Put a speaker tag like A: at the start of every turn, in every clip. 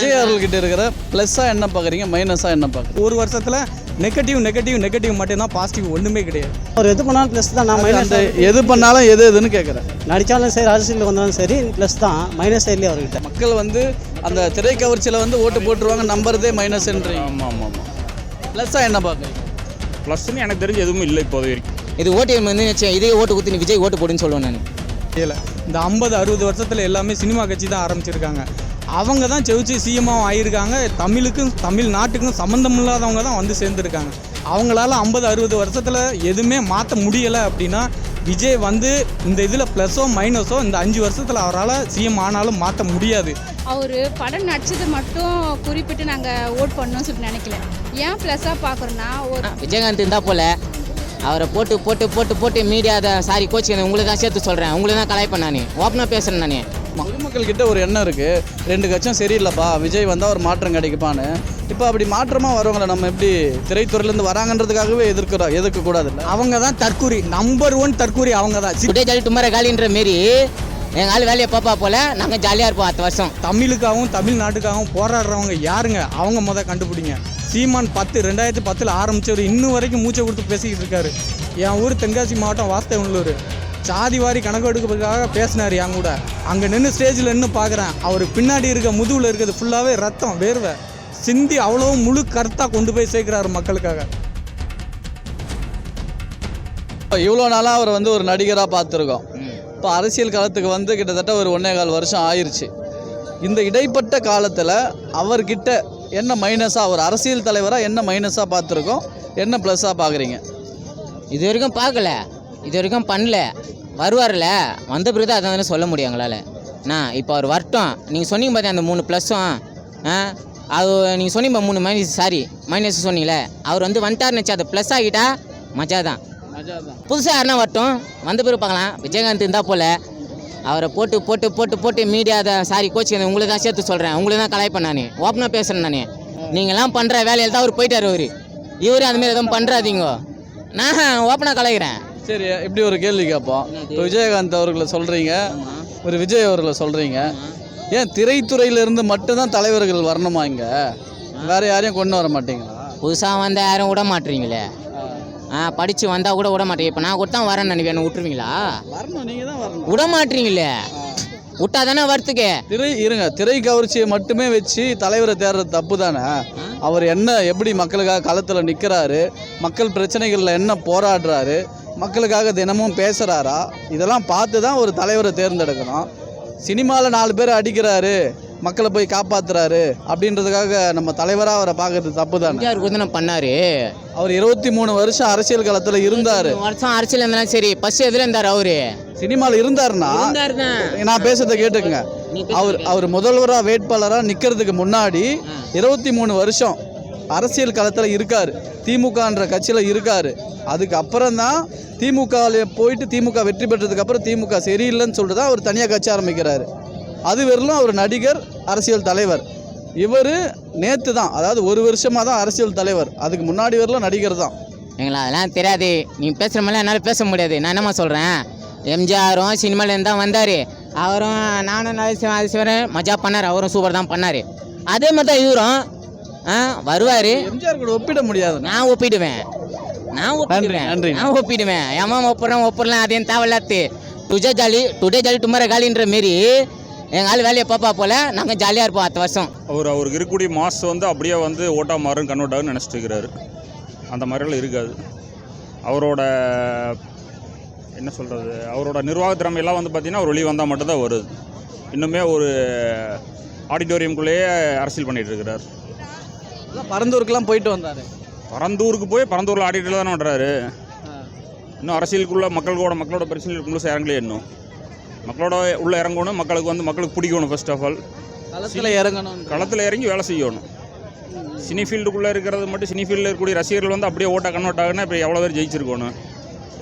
A: விஜய் அவர்கள்கிட்ட இருக்கிற ப்ளஸ்ஸாக என்ன பார்க்குறீங்க மைனஸாக என்ன பார்க்குறீங்க?
B: ஒரு வருஷத்தில் நெகட்டிவ் நெகட்டிவ் நெகட்டிவ் மட்டும்தான் பாசிட்டிவ் ஒன்றுமே கிடையாது.
C: அவர் எது பண்ணாலும் ப்ளஸ் தான் நான் மைனஸ்
A: எது பண்ணாலும் எது எதுன்னு கேட்குறேன்.
C: நடித்தாலும் சரி அரசியலுக்கு வந்தாலும் சரி ப்ளஸ் தான். மைனஸ் இல்லையே அவர்கிட்ட?
A: மக்கள் வந்து அந்த திரை கவர்ச்சியில் வந்து ஓட்டு போட்டுருவாங்க நம்புறதே மைனஸ்ன்றீங்க
D: ஆமாம் ஆமாம் ஆமாம்
A: ப்ளஸ்ஸாக என்ன பார்க்குறீங்க?
D: ப்ளஸ்ன்னு எனக்கு தெரிஞ்சு எதுவும் இல்லை இப்போது வரைக்கும்.
E: இது ஓட்டு வந்து நினைச்சேன் இதே ஓட்டு குத்தி நீ விஜய் ஓட்டு போடுன்னு சொல்லுவேன் நான்.
B: இல்லை இந்த ஐம்பது அறுபது வருஷத்தில் எல்லாமே சினிமா கட்சி தான் ஆரம்பிச்சிருக்காங்க. அவங்க தான் செவிச்சு சிஎம்மாவும் ஆகியிருக்காங்க தமிழுக்கும் தமிழ்நாட்டுக்கும் சம்மந்தம் இல்லாதவங்க தான் வந்து சேர்ந்துருக்காங்க. அவங்களால ஐம்பது அறுபது வருஷத்தில் எதுவுமே மாற்ற முடியலை அப்படின்னா விஜய் வந்து இந்த இதில் ப்ளஸோ மைனஸோ இந்த அஞ்சு வருஷத்தில் அவரால் சிஎம் ஆனாலும் மாற்ற முடியாது.
F: அவர் படம் நடிச்சது மட்டும் குறிப்பிட்டு நாங்கள் ஓட் பண்ணணும்னு சொல்லி நினைக்கல. ஏன் ப்ளஸ்ஸாக பார்க்குறோன்னா
E: விஜயகாந்த் இருந்தா போல. அவரை போட்டு போட்டு போட்டு போட்டு மீடியா அதை சாரி கோச் உங்களுக்கு தான் சேர்த்து சொல்கிறேன் உங்களுக்கு தான் கலாய்ப்பேன் நான். ஓப்பனாக பேசுகிறேன் நான்.
A: பொதுமக்கள் கிட்ட ஒரு எண்ணம் இருக்குது ரெண்டு கட்சம் சரியில்லைப்பா விஜய் வந்தால் ஒரு மாற்றம் கிடைக்குப்பான்னு இப்போ அப்படி மாற்றமாக வரவங்கள நம்ம எப்படி திரைத்துறையிலேருந்து வராங்கன்றதுக்காகவே எதிர்க்கிறோம் எதிர்க்கக்கூடாதுல்ல?
B: அவங்க தான் தற்கூரி நம்பர் ஒன் தற்கூரி அவங்க தான்
E: டுடே ஜாலி டுமாரோ காலின்ற மாரி எங்கள் ஆள் வேலையை பாப்பா போல நாங்கள் ஜாலியாக இருப்போம் அடுத்த வருஷம்.
B: தமிழுக்காகவும் தமிழ்நாட்டுக்காகவும் போராடுறவங்க யாருங்க? அவங்க முத கண்டுபிடிங்க. சீமான் பத்து ரெண்டாயிரத்தி பத்தில் ஆரம்பிச்சவர் இன்னும் வரைக்கும் மூச்சை கொடுத்து பேசிக்கிட்டு இருக்காரு. என் ஊர் தென்காசி மாவட்டம் வாஸ்தவனூர் சாதி வாரி கணக்கு எடுக்கிறதுக்காக பேசினார் என் கூட. அங்கே நின்று ஸ்டேஜில் நின்று பார்க்குறேன் அவர் பின்னாடி இருக்க முதுகில் இருக்கிறது ஃபுல்லாகவே ரத்தம் வேர்வை. சிந்தி அவ்வளோ முழு கருத்தாக கொண்டு போய் சேர்க்குறாரு மக்களுக்காக.
A: இவ்வளோ நாளாக அவர் வந்து ஒரு நடிகராக பார்த்துருக்கோம். இப்போ அரசியல் காலத்துக்கு வந்து கிட்டத்தட்ட ஒரு ஒன்றே கால் வருஷம் ஆயிருச்சு. இந்த இடைப்பட்ட காலத்தில் அவர்கிட்ட என்ன மைனஸாக ஒரு அரசியல் தலைவராக என்ன மைனஸாக பார்த்துருக்கோம்? என்ன ப்ளஸ்ஸாக பார்க்குறீங்க
E: இது வரைக்கும் பார்க்கல. இது வரைக்கும் பண்ணல. வருவார்ல? வந்த பிறகு அதை தானே சொல்ல முடியும் எங்களால். அண்ணா இப்போ அவர் வரட்டும். நீங்கள் சொன்னீங்க பார்த்தீங்க அந்த மூணு ப்ளஸ்ஸும் ஆ? அது நீங்கள் சொன்னீங்க மூணு மைனஸ் சாரி மைனஸ் சொன்னீங்களே. அவர் வந்து வந்துட்டார் நினச்சி அதை ப்ளஸ் ஆகிட்டா மஜா தான் புதுசாக யாருன்னா வரட்டும். வந்த பிறகு பார்க்கலாம். விஜயகாந்த் இருந்தால் போல. அவரை போட்டு போட்டு போட்டு போட்டு மீடியா அதை சாரி கோச் உங்களுக்கு தான் சேர்த்து சொல்கிறேன் உங்களுக்கு தான் கலாய்ப்பேன் நான். ஓப்பனாக பேசுகிறேன் நான். நீங்களாம் பண்ணுற வேலையில் தான் அவர் போயிட்டார் அவர். இவரு அதுமாரி எதுவும் பண்ணுறாதீங்க நான் ஓப்பனாக கலாய்க்கிறேன்.
A: சரி இப்படி ஒரு கேள்வி கேட்போம்? இப்போ விஜயகாந்த் அவர்களை சொல்கிறீங்க ஒரு விஜய் அவர்களை சொல்கிறீங்க ஏன் திரைத்துறையிலிருந்து மட்டும்தான் தலைவர்கள் வரணுமா இங்கே? வேற யாரையும் கொண்டு வர மாட்டீங்களா?
E: புதுசாக வந்தால் யாரும் விட மாட்டீங்களே? ஆ படித்து வந்தால் கூட விட மாட்டீங்க. இப்போ நான் கூட தான் வரேன் நினைப்பேன். என்ன விட்டுருவீங்களா?
A: வரணும் நீங்கள் தான் வரணும்.
E: விட மாட்டீங்களே? விட்டா தானே வரத்துக்கு?
A: திரை இருங்க. திரை கவர்ச்சியை மட்டுமே வச்சு தலைவரை தேடுறது தப்பு தானே அவர் என்ன எப்படி மக்களுக்காக களத்தில் நிற்கிறாரு மக்கள் பிரச்சனைகளில் என்ன போராடுறாரு? மக்களுக்காக தினமும் பேசுகிறாரா இதெல்லாம் பார்த்து தான் ஒரு தலைவரை தேர்ந்தெடுக்கணும். சினிமாவில் நாலு பேர் அடிக்கிறாரு. மக்களை போய் காப்பாத்துறாரு அப்படின்றதுக்காக நம்ம தலைவராக அவரை பார்க்கறது தப்பு தானே
E: எம்ஜிஆர் கூட தானே பண்ணார்?
A: அவர் இருபத்தி மூணு வருஷம் அரசியல் களத்தில் இருந்தார்.
E: வருஷம் அரசியல் இருந்தாலும் சரி ஃபஸ்ட் எதில் இருந்தார் அவரு.
A: சினிமாவில் இருந்தாருன்னா நான் பேசுறதை கேட்டுக்கங்க. அவர் அவர் முதல்வராக வேட்பாளராக நிற்கிறதுக்கு முன்னாடி இருபத்தி மூணு வருஷம் அரசியல் களத்தில் இருக்கார். திமுகன்ற கட்சியில் இருக்கார். அதுக்கப்புறம் தான் திமுகவில் போயிட்டு திமுக வெற்றி பெற்றதுக்கு அப்புறம் திமுக சரியில்லைன்னு சொல்லிட்டு தான் அவர் தனியாக கட்சி ஆரம்பிக்கிறாரு. அது வரலும் அவர் நடிகர் அரசியல் தலைவர். இவர் நேற்று தான் அதாவது ஒரு வருஷமாக தான் அரசியல் தலைவர். அதுக்கு முன்னாடி வரலும் நடிகர் தான்.
E: எங்களா அதெல்லாம் தெரியாது. நீ பேசுகிற மாதிரிலாம் என்னால் பேச முடியாது. நான் என்னம்மா சொல்கிறேன் எம்ஜிஆரும் சினிமாலேருந்து தான் வந்தார். அவரும் நானும் நரசிம்ம அதிசிவரன் மஜா பண்ணார். அவரும் சூப்பர் தான் பண்ணார். அதே மாதிரி தான் இவரும் ஆ வருவார்.
A: எம்ஜிஆர் கூட ஒப்பிட முடியாது
E: நான் ஒப்பிடுவேன். நான் ஒப்பிடுவேன்.
A: நன்றி.
E: நான் ஒப்பிடுவேன். ஏமா ஒப்புறேன் ஒப்புறலாம் அதையும் தேவையில்லாத்து. டுஜே ஜாலி டுடே ஜாலி டுமாரோ காலின்ற மாரி எங்கள் ஆள் வேலையை பாப்பா போல. நாங்கள் ஜாலியாக இருப்போம் அடுத்த வருஷம்.
D: அவர் அவருக்கு இருக்கக்கூடிய மாஸ் வந்து அப்படியே வந்து ஓட்டா மாறும் கன்வெர்ட் ஆகுன்னு நினச்சிட்டு இருக்கிறாரு. அந்த மாதிரிலாம் இருக்காது. அவரோட என்ன சொல்கிறது அவரோட நிர்வாக திறமையெல்லாம் வந்து பார்த்திங்கன்னா ஒரு வெளியே வந்தால் மட்டும்தான் வருது. இன்னுமே ஒரு ஆடிட்டோரியம்குள்ளேயே அரசியல் பண்ணிகிட்டு இருக்கிறார்.
A: அதான் பரந்தூருக்கெல்லாம் போயிட்டு வந்தார்.
D: பரந்தூருக்கு போய் பரந்தூரில் ஆடிட்டு தானே பண்ணுறாரு இன்னும் அரசியலுக்குள்ள மக்களோட மக்களோட பிரச்சனைகளுக்கு முழுசாக இறங்கலையே இன்னும். மக்களோட உள்ளே இறங்கணும் மக்களுக்கு வந்து மக்களுக்கு பிடிக்கணும் ஃபர்ஸ்ட் ஆஃப் ஆல்
A: களத்தில் இறங்கணும்
D: களத்தில் இறங்கி வேலை செய்யணும். சினி ஃபீல்டுக்குள்ளே இருக்கிறது மட்டும் சினி ஃபீல்டில் இருக்கக்கூடிய ரசிகர்கள் வந்து அப்படியே ஓட்டா கன்வெர்ட் ஆகுனா இப்போ எவ்வளோ பேர் ஜெயிச்சிருக்கணும்?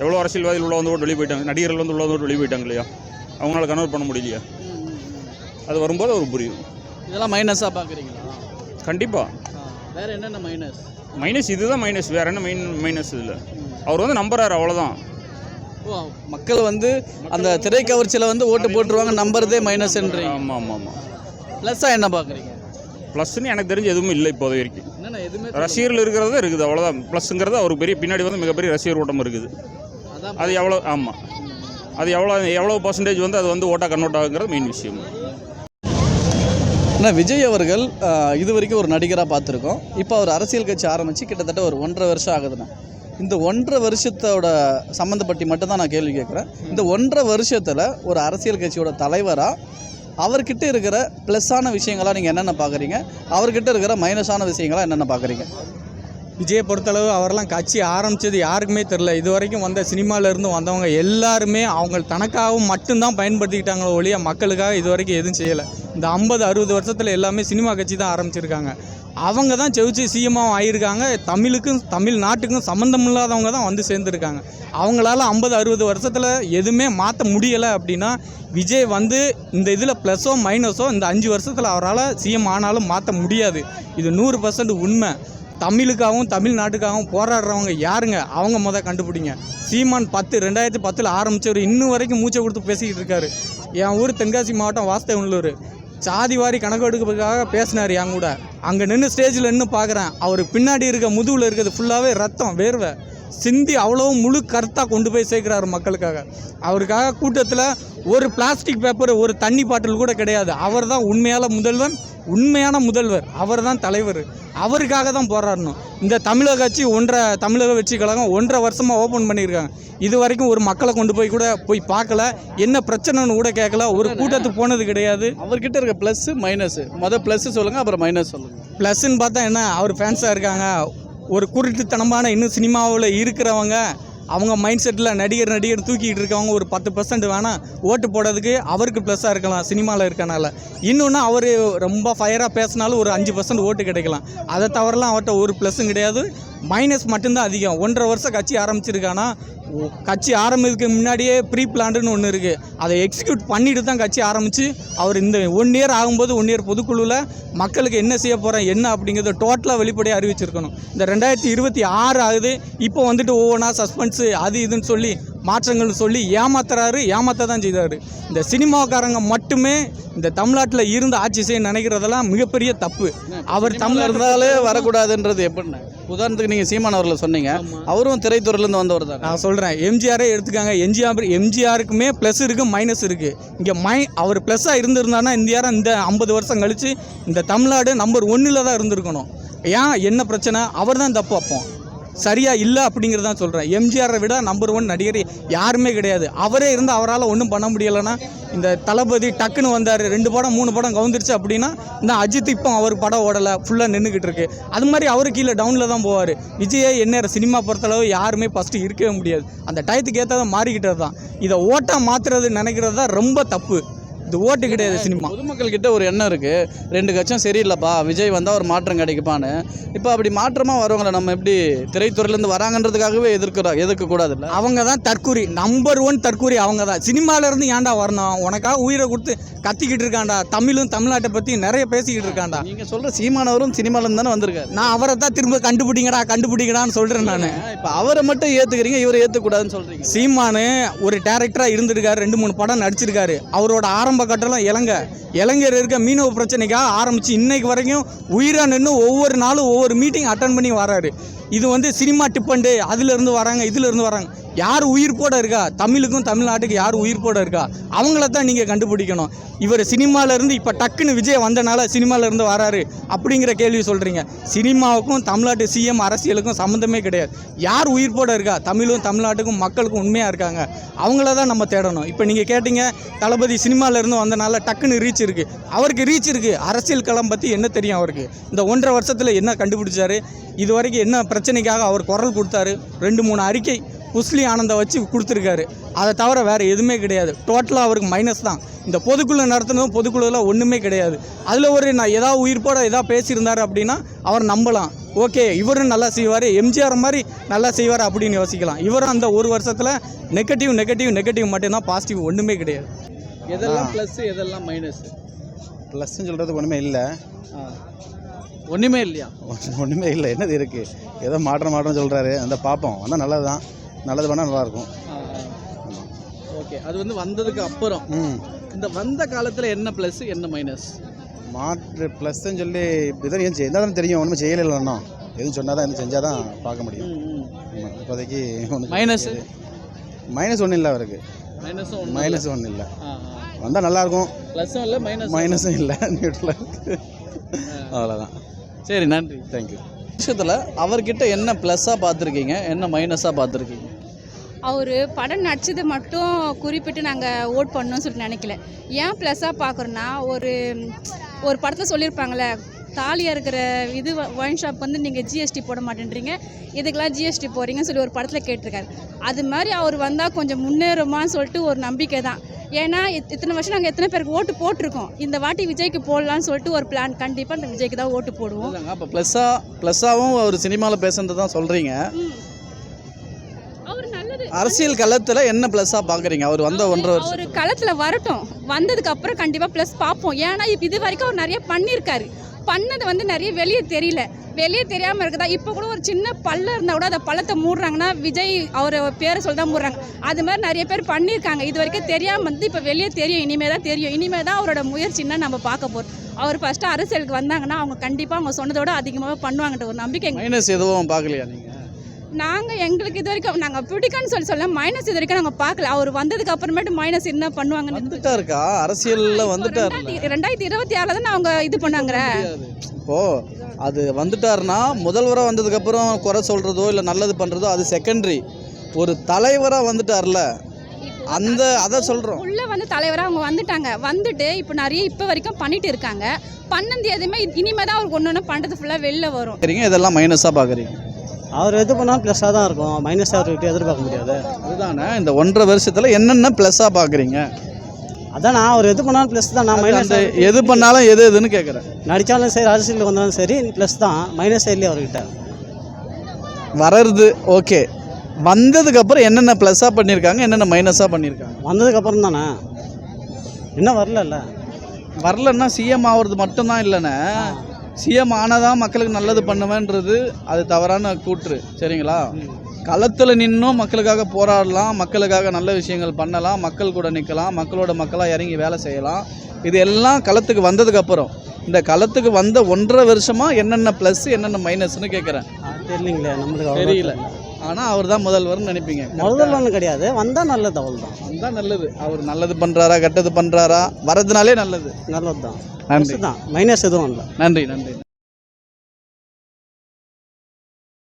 D: எவ்வளோ அரசியல்வாதிகள் உள்ள வந்து ஓட்டு வெளியே போயிட்டாங்க நடிகர்கள் வந்து உள்ள வந்து வெளியே போயிட்டாங்க இல்லையா? அவங்களால கன்வெர்ட் பண்ண முடியலையா? அது வரும்போது அவர் புரியும்.
A: இதெல்லாம் மைனஸாக பார்க்குறீங்களா
D: கண்டிப்பாக
A: வேற என்னென்ன மைனஸ்
D: மைனஸ் இதுதான் மைனஸ் வேற என்ன மைன் மைனஸ் இதில்? அவர் வந்து நம்புறாரு அவ்வளோதான்
A: மக்கள் வந்து அந்த திரை கவர்ச்சியில் வந்து ஓட்டு போட்டுருவாங்க நம்புறதே மைனஸ்ன்றீங்க
D: ஆமாம் ஆமாம் ஆமாம்
A: ப்ளஸ்ஸாக என்ன பார்க்குறீங்க
D: ப்ளஸ்ன்னு எனக்கு தெரிஞ்சு எதுவுமே இல்லை இப்போது வரைக்கும். ரசிகர்கள் இருக்கிறது இருக்குது அவ்வளோதான் ப்ளஸ்ங்கிறது அவருக்கு பெரிய பின்னாடி வந்து மிகப்பெரிய ரசிகர் ஓட்டம் இருக்குது. அது எவ்வளோ ஆமாம் அது எவ்வளோ எவ்வளோ பர்சன்டேஜ் வந்து அது வந்து ஓட்டாக கன்வெர்ட் ஆகுங்கிறது மெயின் விஷயம்.
A: அண்ணா விஜய் அவர்கள் இது வரைக்கும் ஒரு நடிகராக பார்த்துருக்கோம். இப்போ அவர் அரசியல் கட்சி ஆரம்பித்து கிட்டத்தட்ட ஒரு ஒன்றரை வருஷம் ஆகுதுண்ணா. இந்த ஒன்றரை வருஷத்தோட சம்மந்தப்பட்டி மட்டும்தான் நான் கேள்வி கேட்குறேன். இந்த ஒன்றரை வருஷத்தில் ஒரு அரசியல் கட்சியோட தலைவராக அவர்கிட்ட இருக்கிற ப்ளஸ்ஸான விஷயங்களா நீங்கள் என்னென்ன பார்க்குறீங்க அவர்கிட்ட இருக்கிற மைனஸான விஷயங்களா என்னென்ன பார்க்குறீங்க
B: விஜயை பொறுத்தளவு அவரெல்லாம் கட்சி ஆரம்பித்தது யாருக்குமே தெரில இது வரைக்கும் வந்த சினிமாவிலேருந்து வந்தவங்க எல்லாருமே அவங்க தனக்காகவும் மட்டும்தான் பயன்படுத்திக்கிட்டாங்களோ ஒழிய மக்களுக்காக இது வரைக்கும் எதுவும் செய்யலை. இந்த ஐம்பது அறுபது வருஷத்தில் எல்லாமே சினிமா கட்சி தான் ஆரம்பிச்சிருக்காங்க. அவங்க தான் செவிச்சு சிஎம்மாவும் ஆகியிருக்காங்க தமிழுக்கும் தமிழ் நாட்டுக்கும் சம்மந்தம் இல்லாதவங்க தான் வந்து சேர்ந்துருக்காங்க. அவங்களால ஐம்பது அறுபது வருஷத்தில் எதுவுமே மாற்ற முடியலை அப்படின்னா விஜய் வந்து இந்த இதில் ப்ளஸ்ஸோ மைனஸோ இந்த அஞ்சு வருஷத்தில் அவரால் சிஎம் ஆனாலும் மாற்ற முடியாது. இது நூறு பர்சன்ட் உண்மை. தமிழுக்காகவும் தமிழ்நாட்டுக்காகவும் போராடுறவங்க யாருங்க? அவங்க மொதல் கண்டுபிடிங்க. சீமான் பத்து ரெண்டாயிரத்தி பத்தில் ஆரம்பித்தவர் இன்னும் வரைக்கும் மூச்சை கொடுத்து பேசிக்கிட்டு இருக்காரு. என் ஊர் தென்காசி மாவட்டம் வாஸ்தவனூர் சாதி வாரி கணக்கெடுப்புக்காக பேசினார் என் கூட. அங்கே நின்று ஸ்டேஜில் நின்று பார்க்குறேன் அவர் பின்னாடி இருக்க முதுகில் இருக்கிறது ஃபுல்லாகவே ரத்தம் வேர்வை. சிந்தி அவ்வளோ முழு கருத்தாக கொண்டு போய் சேர்க்குறாரு மக்களுக்காக. அவருக்காக கூட்டத்தில் ஒரு பிளாஸ்டிக் பேப்பர் ஒரு தண்ணி பாட்டில் கூட கிடையாது. அவர் தான் உண்மையால் முதல்வர் உண்மையான முதல்வர் அவர் தான் தலைவர். அவருக்காக தான் போராடணும். இந்த தமிழக கட்சி ஒன்றரை தமிழக வெற்றி கழகம் ஒன்றரை வருஷமாக ஓப்பன் பண்ணியிருக்காங்க. இது வரைக்கும் ஒரு மக்களை கொண்டு போய் கூட போய் பார்க்கல. என்ன பிரச்சனைன்னு கூட கேட்கல. ஒரு கூட்டத்துக்கு போனது கிடையாது.
A: அவர்கிட்ட இருக்க ப்ளஸ்ஸு மைனஸு மொதல் ப்ளஸ்ஸு சொல்லுங்கள் அப்புறம் மைனஸ் சொல்லுங்கள்
B: ப்ளஸ்ன்னு பார்த்தா என்ன அவர் ஃபேன்ஸாக இருக்காங்க. ஒரு குருட்டுத்தனமான இன்னும் சினிமாவில் இருக்கிறவங்க. அவங்க மைண்ட் செட்டில் நடிகர் நடிகர் தூக்கிட்டு இருக்கவங்க ஒரு பத்து பர்சன்ட் வேணால் ஓட்டு போடுறதுக்கு அவருக்கு ப்ளஸ்ஸாக இருக்கலாம் சினிமாவில் இருக்கனால. இன்னொன்று அவர் ரொம்ப ஃபயராக பேசினாலும் ஒரு அஞ்சு பர்சன்ட் ஓட்டு கிடைக்கலாம். அதை தவிரலாம் அவர்கிட்ட ஒரு ப்ளஸ்ஸும் கிடையாது. மைனஸ் மட்டும்தான் அதிகம். ஒன்றரை வருஷம் கட்சி ஆரம்பிச்சிருக்கானா கட்சி ஆரம்பிக்கிறதுக்கு முன்னாடியே ப்ரீ பிளான்டுன்னு ஒன்று இருக்குது அதை எக்ஸிக்யூட் பண்ணிட்டு தான் கட்சி ஆரம்பித்து அவர் இந்த ஒன் இயர் ஆகும்போது ஒன் இயர் பொதுக்குழுவில் மக்களுக்கு என்ன செய்ய போகிறேன் என்ன அப்படிங்கிறத டோட்டலாக வெளிப்படையாக அறிவிச்சிருக்கணும். இந்த ரெண்டாயிரத்தி இருபத்தி ஆறு ஆகுது இப்போ வந்துட்டு ஒவ்வொன்றா சஸ்பென்ஸு அது இதுன்னு சொல்லி மாற்றங்கள்னு சொல்லி ஏமாத்துறாரு ஏமாத்த தான் செய்தார். இந்த சினிமாக்காரங்க மட்டுமே இந்த தமிழ்நாட்டில் இருந்து ஆட்சி செய்ய நினைக்கிறதெல்லாம் மிகப்பெரிய தப்பு. அவர்
A: தமிழ்
B: தமிழ்
A: இருந்தாலே வரக்கூடாதுன்றது எப்படின்னு? உதாரணத்துக்கு நீங்கள் சீமான் அவர்களை சொன்னீங்க. அவரும் திரைத்துறையிலேருந்து வந்தவர் தான்?
B: நான் சொல்கிறேன் எம்ஜிஆரே எடுத்துக்காங்க. எம்ஜிஆர் எம்ஜிஆருக்குமே ப்ளஸ் இருக்குது மைனஸ் இருக்குது இங்கே மை அவர் ப்ளஸ்ஸாக இருந்திருந்தாருன்னா இந்தியாரம் இந்த ஐம்பது வருஷம் கழித்து இந்த தமிழ்நாடு நம்பர் ஒன்றில் தான் இருந்திருக்கணும். ஏன்? என்ன பிரச்சனை? அவர் தான் தப்பு அப்போ. சரியா இல்லை அப்படிங்கிறதான் சொல்கிறேன் எம்ஜிஆரை விட நம்பர் ஒன் நடிகர் யாருமே கிடையாது. அவரே இருந்து அவரால் ஒன்றும் பண்ண முடியலைன்னா இந்த தளபதி டக்குன்னு வந்தார் ரெண்டு படம் மூணு படம் கவுந்துருச்சு அப்படின்னா இந்த அஜித் இப்போ அவர் படம் ஓடலை ஃபுல்லாக நின்றுக்கிட்டு இருக்கு. அது மாதிரி அவர் கீழே டவுனில் தான் போவார். விஜயை என்ன சினிமா பொறுத்தளவு யாருமே ஃபஸ்ட்டு இருக்கவே முடியாது. அந்த டயத்துக்கு ஏற்றாத மாறிக்கிட்டது தான். இதை ஓட்டாக மாற்றுறது நினைக்கிறது தான் ரொம்ப தப்பு. இது ஓட்டு கிடையாது சினிமா.
A: பொதுமக்கள் கிட்ட ஒரு எண்ணம் இருக்கு. ரெண்டு கட்சம் சரியில்லைப்பா விஜய் வந்தால் ஒரு மாற்றம் கிடைக்குப்பான்னு இப்போ அப்படி மாற்றமாக வரவங்களை நம்ம எப்படி திரைத்துறையிலேருந்து வராங்கன்றதுக்காகவே எதிர்க்கிறோம் எதிர்க்க கூடாதுல்ல
B: அவங்க தான் தற்கூரி நம்பர் ஒன் தற்கூரி அவங்க தான் சினிமால இருந்து ஏன்டா வரணும்? உனக்காக உயிரை கொடுத்து கத்திக்கிட்டு இருக்கான்டா. தமிழும் தமிழ்நாட்டை பற்றி நிறைய பேசிக்கிட்டு இருக்கான்டா.
A: நீங்கள் சொல்கிற சீமானவரும் சினிமாலேருந்து தானே வந்திருக்காரு.
B: நான் அவரை தான் திரும்ப கண்டுபிடிங்கடா கண்டுபிடிங்கடான்னு சொல்கிறேன் நான்.
A: இப்போ அவரை மட்டும் ஏற்றுக்கிறீங்க இவரை ஏற்றுக்கூடாதுன்னு சொல்கிறீங்க
B: சீமானு ஒரு டேரக்டராக இருந்திருக்காரு ரெண்டு மூணு படம் நடிச்சிருக்காரு. அவரோட ஆரம்ப கட்டலம் இலங்கை. இலங்கையில் இருக்க மீனவ பிரச்சனைக்காக ஆரம்பித்து இன்னைக்கு வரைக்கும் உயிராக நின்று ஒவ்வொரு நாளும் ஒவ்வொரு மீட்டிங் அட்டன் பண்ணி வராரு. இது வந்து சினிமா டிப்பண்டு அதிலிருந்து வராங்க இதிலிருந்து வராங்க. யார் உயிர் போட இருக்கா? தமிழுக்கும் தமிழ்நாட்டுக்கு யார் உயிர் போட இருக்கா? அவங்கள தான் நீங்கள் கண்டுபிடிக்கணும். இவர் சினிமாவிலேருந்து இப்போ டக்குன்னு விஜய் வந்தனால சினிமாவிலேருந்து வராரு அப்படிங்கிற கேள்வி சொல்கிறீங்க சினிமாவுக்கும் தமிழ்நாட்டு சிஎம் அரசியலுக்கும் சம்மந்தமே கிடையாது. யார் உயிர் போட இருக்கா? தமிழும் தமிழ்நாட்டுக்கும் மக்களுக்கும் உண்மையாக இருக்காங்க. அவங்கள தான் நம்ம தேடணும். இப்போ நீங்கள் கேட்டிங்க தளபதி சினிமாலேருந்து வந்தனால டக்குன்னு ரீச் இருக்குது அவருக்கு ரீச் இருக்குது அரசியல் களம் பற்றி என்ன தெரியும் அவருக்கு? இந்த ஒன்றரை வருஷத்தில் என்ன கண்டுபிடிச்சாரு? இது வரைக்கும் என்ன பிரச்சனைக்காக அவர் குரல் கொடுத்தாரு? ரெண்டு மூணு அறிக்கை புஸ்லி ஆனந்தை வச்சு கொடுத்துருக்காரு. அதை தவிர வேறு எதுவுமே கிடையாது. டோட்டலாக அவருக்கு மைனஸ் தான். இந்த பொதுக்குழு நடத்தினதும் பொதுக்குழுவில் ஒன்றுமே கிடையாது. அதில் ஒரு நான் ஏதாவது உயிர்ப்போட ஏதாவது பேசியிருந்தாரு அப்படின்னா அவர் நம்பலாம். ஓகே இவரும் நல்லா செய்வார். எம்ஜிஆர் மாதிரி நல்லா செய்வார் அப்படின்னு யோசிக்கலாம். இவரும் அந்த ஒரு வருஷத்தில் நெகட்டிவ் நெகட்டிவ் நெகட்டிவ் மட்டும்தான் பாசிட்டிவ் ஒன்றுமே கிடையாது.
A: எதெல்லாம் ப்ளஸ் எதெல்லாம் மைனஸ்
G: ப்ளஸ்ன்னு சொல்கிறதுக்கு ஒன்றுமே இல்லை.
A: ஒன்றுமே இல்லையா?
G: ஒன்றுமே இல்லை. என்னது இருக்குது ஏதோ மாற்றம் மாற்றம் சொல்கிறாரு அந்த பார்ப்போம் வந்தால் நல்லது தான் நல்லது பண்ணால் நல்லாயிருக்கும்.
A: ஓகே அது வந்து வந்ததுக்கு அப்புறம். இந்த வந்த காலத்தில் என்ன ப்ளஸ் என்ன மைனஸ்
G: மாற்று ப்ளஸ்ன்னு சொல்லி இதான் ஏன் இருந்தால் தானே தெரியும். ஒன்றுமே செய்யலை இன்னும் எதுவும் சொன்னால் தான் எதுவும் செஞ்சால் தான் பார்க்க முடியும். இப்போதைக்கு ஒன்றும்
A: மைனஸ்
G: மைனஸ் ஒன்றும் இல்லை அவருக்கு.
A: மைனஸும்
G: மைனஸ் ஒன்றும் இல்லை. வந்தால் நல்லாயிருக்கும்.
A: ப்ளஸ்ஸும் இல்லை மைனஸ்
G: மைனஸும் இல்லை. நியூட்ரலாக அவ்வளோதான்
A: சரி நன்றி.
G: தேங்க்யூ
A: விஷயத்தில் அவர்கிட்ட என்ன ப்ளஸ்ஸாக பார்த்துருக்கீங்க? என்ன மைனஸாக பார்த்துருக்கீங்க?
F: அவர் படம் நடிச்சது மட்டும் குறிப்பிட்டு நாங்கள் ஓட் பண்ணோம்னு சொல்லிட்டு நினைக்கல. ஏன் ப்ளஸ்ஸாக பார்க்குறோன்னா ஒரு ஒரு படத்தில் சொல்லியிருப்பாங்களே தாலியாக இருக்கிற இது ஒயின் ஷாப் வந்து நீங்கள் ஜிஎஸ்டி போட மாட்டேன்றீங்க இதுக்கெல்லாம் ஜிஎஸ்டி போகிறீங்கன்னு சொல்லி ஒரு படத்தில் கேட்டிருக்காரு. அது மாதிரி அவர் வந்தால் கொஞ்சம் முன்னேறுமான்னு சொல்லிட்டு ஒரு நம்பிக்கை தான் ஏன்னா இத்- இத்தனை வருஷம் நாங்கள் எத்தனை பேருக்கு ஓட்டு போட்டிருக்கோம். இந்த வாட்டி விஜய்க்கு போடலான்னு சொல்லிட்டு ஒரு பிளான் கண்டிப்பாக இந்த விஜய்க்கு தான் ஓட்டு போடுவோம்.
A: அப்போ ப்ளஸ்ஸாக ப்ளஸ்ஸாகவும் ஒரு சினிமாவில் பேசுறது தான் சொல்கிறீங்க
F: அவர்
A: அரசியல் களத்தில் என்ன ப்ளஸ்ஸாக பார்க்குறீங்க அவர் வந்த ஒன்றரை வருஷம்.
F: அவர் களத்தில் வரட்டும். வந்ததுக்கு அப்புறம் கண்டிப்பாக ப்ளஸ் பார்ப்போம். ஏன்னா இது வரைக்கும் அவர் நிறைய பண்ணியிருக்காரு. பண்ணது வந்து நிறைய வெளியே தெரியல. வெளியே தெரியாமல் இருக்குதா? இப்போ கூட ஒரு சின்ன பள்ளம் இருந்தால் கூட அதை பள்ளத்தை மூடுறாங்கன்னா விஜய் அவர் பேரை சொல்லி தான் மூடுறாங்க. அது மாதிரி நிறைய பேர் பண்ணியிருக்காங்க. இது வரைக்கும் தெரியாமல் வந்து இப்போ வெளியே தெரியும். இனிமேல் தான் தெரியும். இனிமேல் தான் அவரோட முயற்சின்னா நம்ம பார்க்க போகிறோம் அவர் ஃபஸ்ட்டு அரசியலுக்கு வந்தாங்கன்னா அவங்க கண்டிப்பாக அவங்க சொன்னதோட அதிகமாக பண்ணுவாங்கன்ற ஒரு நம்பிக்கை
A: மைனஸ் எதுவும் பார்க்கலையா நீங்கள்
F: நாங்கள் எங்களுக்கு இது வரைக்கும் நாங்கள் பிடிக்கும்னு சொல்லி சொல்ல மைனஸ் இது வரைக்கும் நாங்கள் பார்க்கல. அவர் வந்ததுக்கு அப்புறமேட்டு மைனஸ் என்ன பண்ணுவாங்கன்னு
A: வந்துட்டா இருக்கா? அரசியலில் வந்துட்டார்
F: ரெண்டாயிரத்தி- இருபத்தி ஆறுல தானே அவங்க இது பண்ணாங்க.
A: இப்போ அது வந்துட்டாருன்னா முதல்வராக வந்ததுக்கப்புறம் குறை சொல்கிறதோ இல்லை நல்லது பண்ணுறதோ அது செகண்டரி ஒரு தலைவராக வந்துட்டார்ல. அந்த அதை சொல்கிறோம்
F: உள்ள வந்து தலைவராக அவங்க வந்துட்டாங்க. வந்துட்டு இப்போ நிறைய இப்போ வரைக்கும் பண்ணிட்டு இருக்காங்க. பண்ணது எதுவுமே இனிமே தான் அவருக்கு ஒன்று ஒன்று பண்ணுறது ஃபுல்லாக வெளில வரும்.
A: சரிங்க இதெல்லாம் மைனஸாக பார்க்குறீங்க
C: அவர் எது பண்ணாலும் ப்ளஸ்ஸாக தான் இருக்கும். மைனஸ் அவர்கிட்ட எதிர்பார்க்க முடியாது.
A: அதுதானே இந்த ஒன்றரை வருஷத்தில் என்னென்ன ப்ளஸ்ஸாக பார்க்குறீங்க?
C: அதான் நான் அவர் எது பண்ணாலும் ப்ளஸ் தான். நான் மைனஸ்
A: எது பண்ணாலும் எது எதுன்னு கேட்குறேன்.
C: நடித்தாலும் சரி அரசியலுக்கு வந்தாலும் சரி ப்ளஸ் தான். மைனஸ் இல்லையே அவர்கிட்ட?
A: வர்றது ஓகே வந்ததுக்கப்புறம் என்னென்ன ப்ளஸ்ஸாக பண்ணியிருக்காங்க என்னென்ன மைனஸாக பண்ணியிருக்காங்க?
C: வந்ததுக்கப்புறம் தானே? இன்னும் வரலல்ல
A: வரலன்னா சிஎம் ஆகிறது மட்டும்தான் இல்லைண்ணே. சிஎம் ஆனதான் மக்களுக்கு நல்லது பண்ணுவேன்றது அது தவறான கூற்று. சரிங்களா? களத்தில் நின்னும் மக்களுக்காக போராடலாம் மக்களுக்காக நல்ல விஷயங்கள் பண்ணலாம் மக்கள் கூட நிற்கலாம் மக்களோட மக்களாக இறங்கி வேலை செய்யலாம். இது எல்லாம் களத்துக்கு வந்ததுக்கப்புறம் இந்த களத்துக்கு வந்த ஒன்றரை வருஷமாக என்னென்ன ப்ளஸ் என்னென்ன மைனஸ்னு கேட்குறேன்
C: தெரியலீங்களே நம்மளுக்கு
A: தெரியல. ஆனால் அவர் தான் முதல்வர்னு நினைப்பீங்க.
C: முதல்ல ஒன்றும் கிடையாது வந்தால் நல்லது அவள் தான்
A: அதுதான் நல்லது. அவர் நல்லது பண்ணுறாரா கெட்டது பண்ணுறாரா வரதுனாலே நல்லது.
C: நல்லது தான்
A: நன்றி.
C: தான் மைனஸ் எதுவும் இல்லை.
A: நன்றி நன்றி.